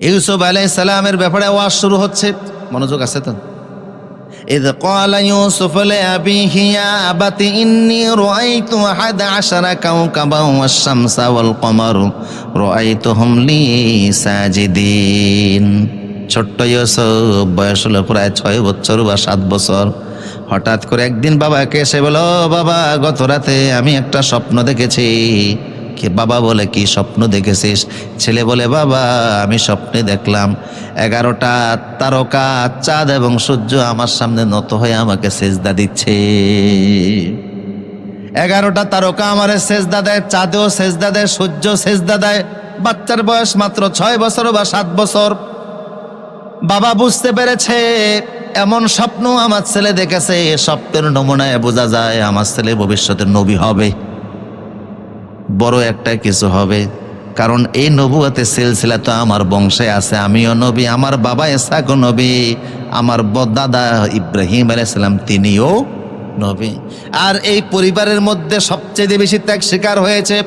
ইউসুফ আলাইহিস সালামের ব্যাপারে ওয়াজ শুরু হচ্ছে মনোযোগ আছে তো إذ قال يوسف لأبيه يا أبت إني رأيت أحد عشر كوكبا والشمس والقمر رأيتهم لي ساجدين ছোট্ট ইউসুফ বয়স হলো প্রায় ছয় বছর বা সাত বছর হঠাৎ করে একদিন বাবাকে এসে বলো বাবা গত রাতে আমি একটা স্বপ্ন দেখেছি কি বাবা বলে, কি স্বপ্ন দেখেছিস? ছেলে বলে, বাবা, আমি স্বপ্নে দেখলাম এগারোটা তারকা, চাঁদ এবং সূর্য আমার সামনে নত হয়ে আমাকে সেজদা দিচ্ছে। এগারোটা তারকা আমারে সেজদা দেয়, চাঁদেও সেজদা দেয় সূর্য সেজদা দেয়। বাচ্চার বয়স মাত্র ছয় বছর বা সাত বছর। বাবা বুঝতে পেরেছে, এমন স্বপ্ন আমার ছেলে দেখেছে স্বপ্নের নমুনায় বোঝা যায় আমার ছেলে ভবিষ্যতে নবী হবে। বড় একটা কিছু হবে। কারণ এই নবুয়াতে সিলসিলা তো আমার বংশে আছে। আমিও নবী, আমার বাবা এসাক নবী, আমার বদাদা দাদা ইব্রাহিম আলাইসালাম তিনিও নবী। আর এই পরিবারের মধ্যে সবচেয়ে বেশি ত্যাগ শিকার হয়েছে